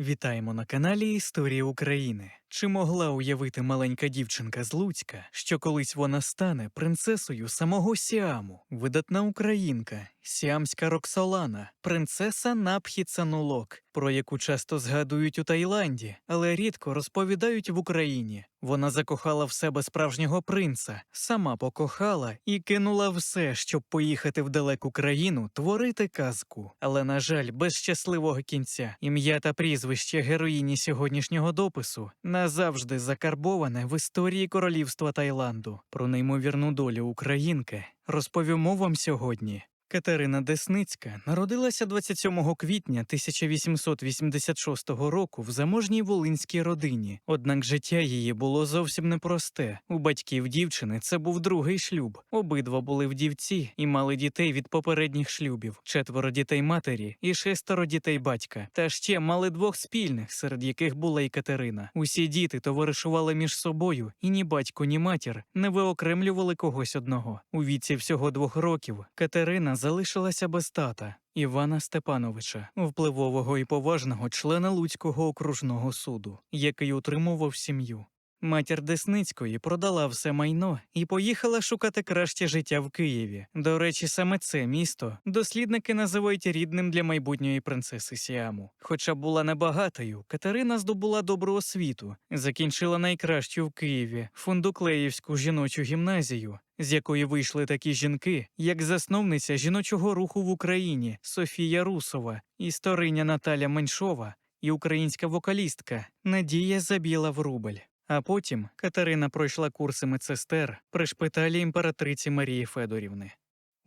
Вітаємо на каналі Історія України. Чи могла уявити маленька дівчинка з Луцька, що колись вона стане принцесою самого Сіаму, видатна українка, сіамська Роксолана, принцеса Напхіцанулок, про яку часто згадують у Таїланді, але рідко розповідають в Україні. Вона закохала в себе справжнього принца, сама покохала і кинула все, щоб поїхати в далеку країну творити казку. Але, на жаль, без щасливого кінця ім'я та прізвище героїні сьогоднішнього допису назавжди закарбоване в історії королівства Таїланду. Про неймовірну долю українки розповімо вам сьогодні. Катерина Десницька народилася 27 квітня 1886 року в заможній волинській родині. Однак життя її було зовсім непросте. У батьків дівчини це був другий шлюб. Обидва були вдівці і мали дітей від попередніх шлюбів: четверо дітей матері і шестеро дітей батька. Та ще мали двох спільних, серед яких була і Катерина. Усі діти товаришували між собою, і ні батько, ні матір не виокремлювали когось одного. У віці всього двох років Катерина залишилася без тата. Івана Степановича, впливового і поважного члена Луцького окружного суду, який утримував сім'ю. Матір Десницької продала все майно і поїхала шукати краще життя в Києві. До речі, саме це місто дослідники називають рідним для майбутньої принцеси Сіаму. Хоча була небагатою, Катерина здобула добру освіту, закінчила найкращу в Києві фундуклеївську жіночу гімназію, з якої вийшли такі жінки, як засновниця жіночого руху в Україні Софія Русова, істориня Наталя Меншова і українська вокалістка Надія Забіла Врубель. А потім Катерина пройшла курси медсестер при шпиталі імператриці Марії Федорівни.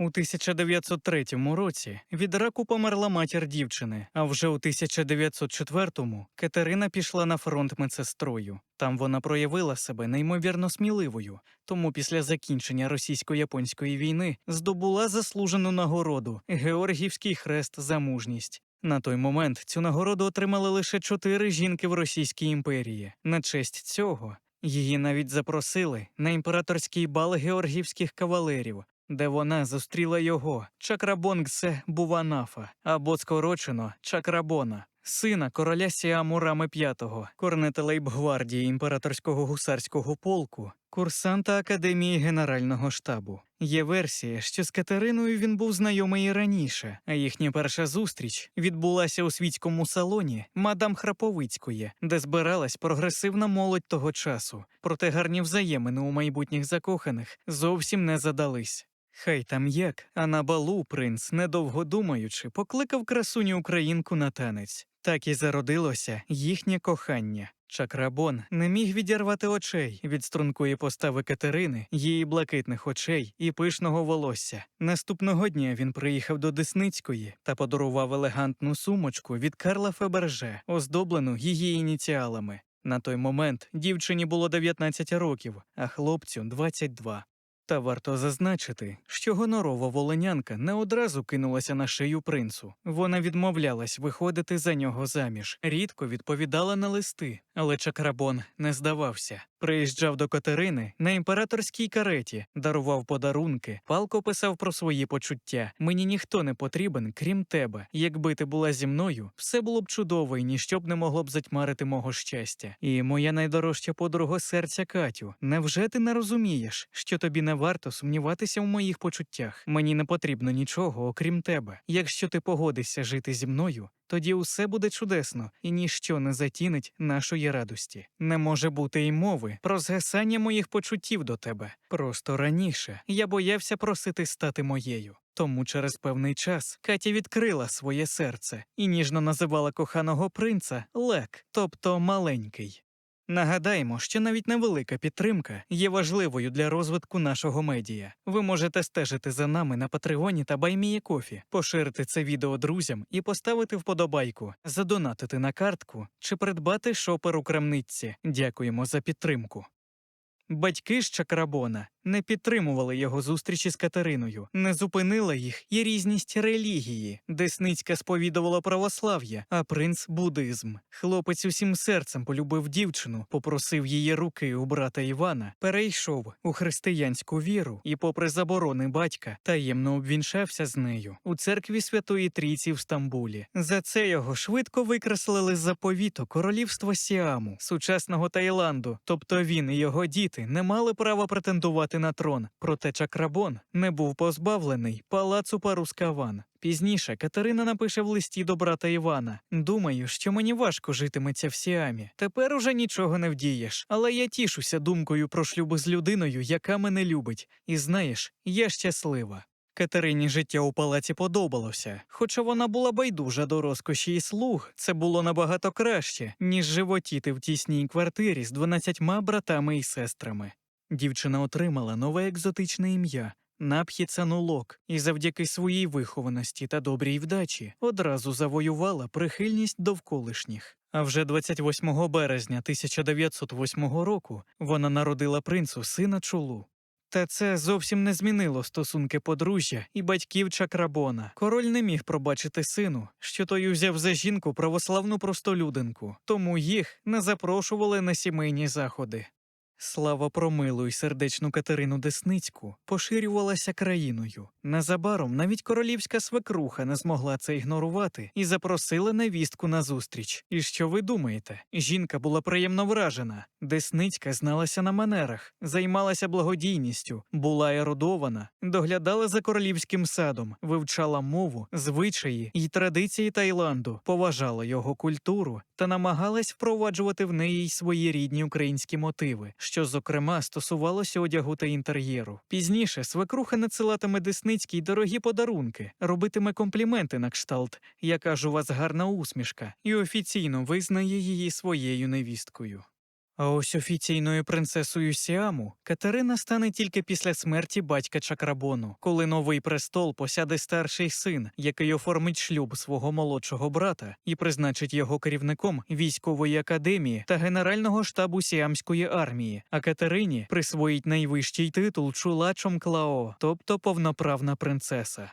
У 1903 році від раку померла матір дівчини, а вже у 1904-му Катерина пішла на фронт медсестрою. Там вона проявила себе неймовірно сміливою, тому після закінчення російсько-японської війни здобула заслужену нагороду Георгівський хрест за мужність. На той момент цю нагороду отримали лише чотири жінки в Російській імперії. На честь цього її навіть запросили на імператорський бал георгівських кавалерів, де вона зустріла його Чакрабонгсе Буванафа або скорочено Чакрабона. Сина короля Сіаму Рами V, корнета лейбгвардії імператорського гусарського полку, курсанта Академії Генерального штабу. Є версія, що з Катериною він був знайомий і раніше, а їхня перша зустріч відбулася у світському салоні мадам Храповицької, де збиралась прогресивна молодь того часу. Проте гарні взаємини у майбутніх закоханих зовсім не задались. Хай там як, а на балу принц, недовго думаючи, покликав красуню українку на танець. Так і зародилося їхнє кохання. Чакрабон не міг відірвати очей від стрункої постави Катерини, її блакитних очей і пишного волосся. Наступного дня він приїхав до Десницької та подарував елегантну сумочку від Карла Феберже, оздоблену її ініціалами. На той момент дівчині було 19 років, а хлопцю 22. Та варто зазначити, що гонорова волинянка не одразу кинулася на шию принцу. Вона відмовлялась виходити за нього заміж, рідко відповідала на листи, але Чакрабон не здавався. Приїжджав до Катерини на імператорській кареті, дарував подарунки, палко писав про свої почуття. Мені ніхто не потрібен, крім тебе. Якби ти була зі мною, все було б чудово і ніщо б не могло б затьмарити мого щастя. І моя найдорожча подруга серця Катю, невже ти не розумієш, що тобі не варто сумніватися в моїх почуттях? Мені не потрібно нічого, окрім тебе. Якщо ти погодишся жити зі мною, тоді усе буде чудесно, і ніщо не затінить нашої радості. Не може бути й мови про згасання моїх почуттів до тебе. Просто раніше я боявся просити стати моєю. Тому через певний час Катя відкрила своє серце і ніжно називала коханого принца Лек, тобто маленький. Нагадаємо, що навіть невелика підтримка є важливою для розвитку нашого медіа. Ви можете стежити за нами на Патреоні та Байміє Кофі, поширити це відео друзям і поставити вподобайку, задонатити на картку чи придбати шопер у крамниці. Дякуємо за підтримку. Батьки ж Чакрабона не підтримували його зустрічі з Катериною, не зупинила їх і різність релігії. Десницька сповідувала православ'я, а принц буддизм. Хлопець усім серцем полюбив дівчину, попросив її руки у брата Івана, перейшов у християнську віру і, попри заборони батька, таємно обвінчався з нею у церкві Святої Трійці в Стамбулі. За це його швидко викреслили з заповіту королівства Сіаму, сучасного Таїланду. Тобто він і його діти не мали права претендувати на трон. Проте Чакрабон не був позбавлений палацу Парускаван. Пізніше Катерина напише в листі до брата Івана: Думаю, що мені важко житиметься в Сіамі. Тепер уже нічого не вдієш, але я тішуся думкою про шлюб з людиною, яка мене любить. І знаєш, я щаслива. Катерині життя у палаці подобалося, хоча вона була байдужа до розкоші і слуг, це було набагато краще, ніж животіти в тісній квартирі з дванадцятьма братами і сестрами. Дівчина отримала нове екзотичне ім'я Напхіцанулок, і завдяки своїй вихованості та добрій вдачі одразу завоювала прихильність довколишніх. А вже 28 березня 1908 року вона народила принцу сина чулу. Та це зовсім не змінило стосунки подружжя і батьків Чакрабона. Король не міг пробачити сину, що той узяв за жінку православну простолюдинку, тому їх не запрошували на сімейні заходи. Слава про милу й сердечну Катерину Десницьку поширювалася країною. Незабаром навіть королівська свекруха не змогла це ігнорувати і запросила невістку на зустріч. І що ви думаєте? Жінка була приємно вражена. Десницька зналася на манерах, займалася благодійністю, була ерудована, доглядала за королівським садом, вивчала мову, звичаї й традиції Таїланду, поважала його культуру та намагалась впроваджувати в неї й свої рідні українські мотиви що, зокрема, стосувалося одягу та інтер'єру. Пізніше свекруха надсилатиме Десницькій дорогі подарунки, робитиме компліменти на кшталт, яка ж у вас гарна усмішка, і офіційно визнає її своєю невісткою. А ось офіційною принцесою Сіаму Катерина стане тільки після смерті батька Чакрабону, коли новий престол посяде старший син, який оформить шлюб свого молодшого брата і призначить його керівником військової академії та генерального штабу Сіамської армії. А Катерині присвоїть найвищий титул чулачом Клао, тобто повноправна принцеса.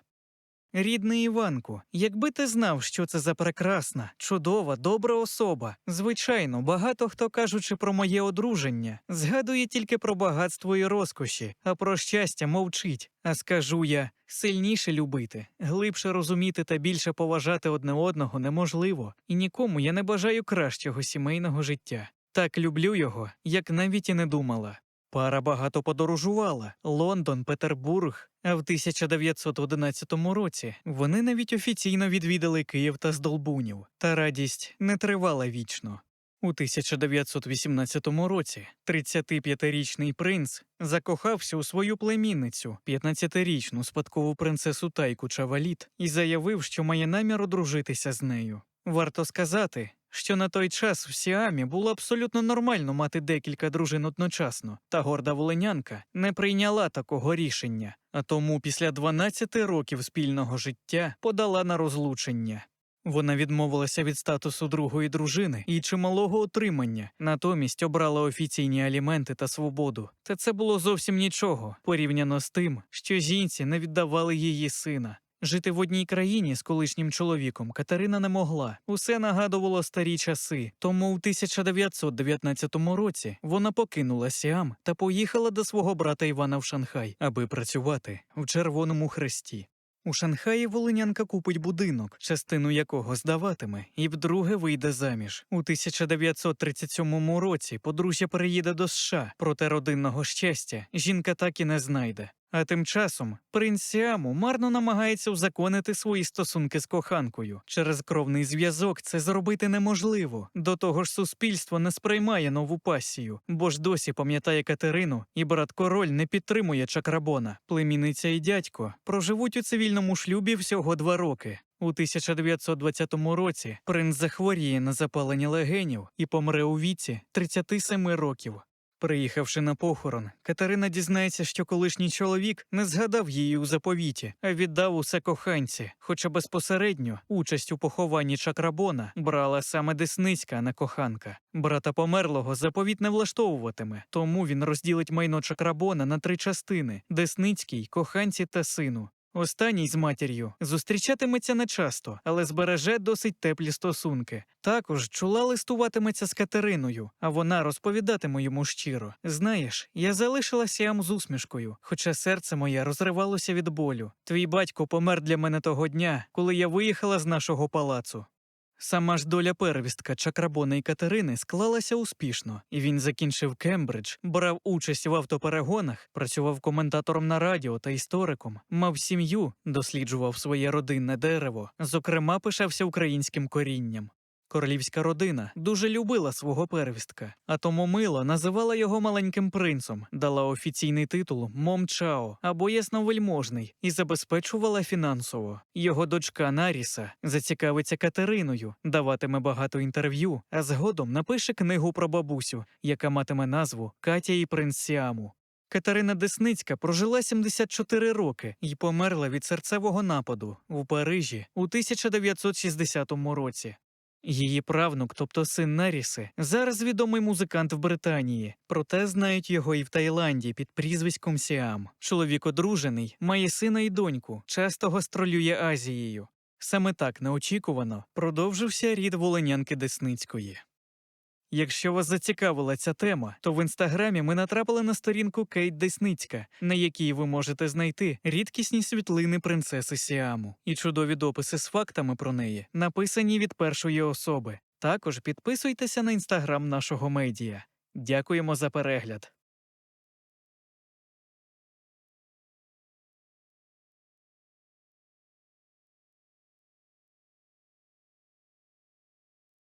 Рідний Іванку, якби ти знав, що це за прекрасна, чудова, добра особа. Звичайно, багато хто, кажучи про моє одруження, згадує тільки про багатство і розкоші, а про щастя мовчить. А скажу я сильніше любити, глибше розуміти та більше поважати одне одного неможливо, і нікому я не бажаю кращого сімейного життя. Так люблю його, як навіть і не думала. Пара багато подорожувала Лондон, Петербург. А в 1911 році вони навіть офіційно відвідали Київ та Здолбунів. Та радість не тривала вічно. У 1918 році 35-річний принц закохався у свою племінницю, 15-річну спадкову принцесу Тайку Чаваліт, і заявив, що має намір одружитися з нею. Варто сказати, що на той час в Сіамі було абсолютно нормально мати декілька дружин одночасно, та горда волинянка не прийняла такого рішення, а тому після 12 років спільного життя подала на розлучення. Вона відмовилася від статусу другої дружини і чималого отримання, натомість обрала офіційні аліменти та свободу. Та це було зовсім нічого порівняно з тим, що жінці не віддавали її сина. Жити в одній країні з колишнім чоловіком Катерина не могла. Усе нагадувало старі часи. Тому у 1919 році вона покинула Сіам та поїхала до свого брата Івана в Шанхай, аби працювати в Червоному Хресті. У Шанхаї волинянка купить будинок, частину якого здаватиме, і вдруге вийде заміж. У 1937 році подружжя переїде до США, проте родинного щастя жінка так і не знайде. А тим часом принц Сіаму марно намагається узаконити свої стосунки з коханкою. Через кровний зв'язок це зробити неможливо. До того ж, суспільство не сприймає нову пасію, бо ж досі пам'ятає Катерину, і брат король не підтримує Чакрабона. Племінниця і дядько проживуть у цивільному шлюбі всього два роки. У 1920 році принц захворіє на запалення легенів і помре у віці 37 років. Приїхавши на похорон, Катерина дізнається, що колишній чоловік не згадав її у заповіті, а віддав усе коханці. Хоча безпосередньо участь у похованні Чакрабона брала саме Десницька, а не коханка. Брата померлого заповіт не влаштовуватиме, тому він розділить майно Чакрабона на три частини: Десницький, коханці та сину. Останній з матір'ю зустрічатиметься нечасто, але збереже досить теплі стосунки. Також чула листуватиметься з Катериною, а вона розповідатиме йому щиро. Знаєш, я залишилася ям з усмішкою, хоча серце моє розривалося від болю. Твій батько помер для мене того дня, коли я виїхала з нашого палацу. Сама ж доля первістка Чакрабона і Катерини склалася успішно, і він закінчив Кембридж, брав участь в автоперегонах, працював коментатором на радіо та істориком, мав сім'ю, досліджував своє родинне дерево, зокрема пишався українським корінням. Королівська родина дуже любила свого первістка, а тому мило називала його маленьким принцом, дала офіційний титул Мом Чао або ясновельможний і забезпечувала фінансово. Його дочка Наріса зацікавиться Катериною, даватиме багато інтерв'ю, а згодом напише книгу про бабусю, яка матиме назву Катя і принц Сіаму. Катерина Десницька прожила 74 роки і померла від серцевого нападу у Парижі у 1960 році. Її правнук, тобто син Наріси, зараз відомий музикант в Британії, проте знають його і в Таїланді під прізвиськом Сіам. Чоловік одружений, має сина і доньку, часто гастролює Азією. Саме так неочікувано продовжився рід волинянки Десницької. Якщо вас зацікавила ця тема, то в інстаграмі ми натрапили на сторінку Кейт Десницька, на якій ви можете знайти рідкісні світлини принцеси Сіаму і чудові дописи з фактами про неї, написані від першої особи. Також підписуйтеся на інстаграм нашого медіа. Дякуємо за перегляд.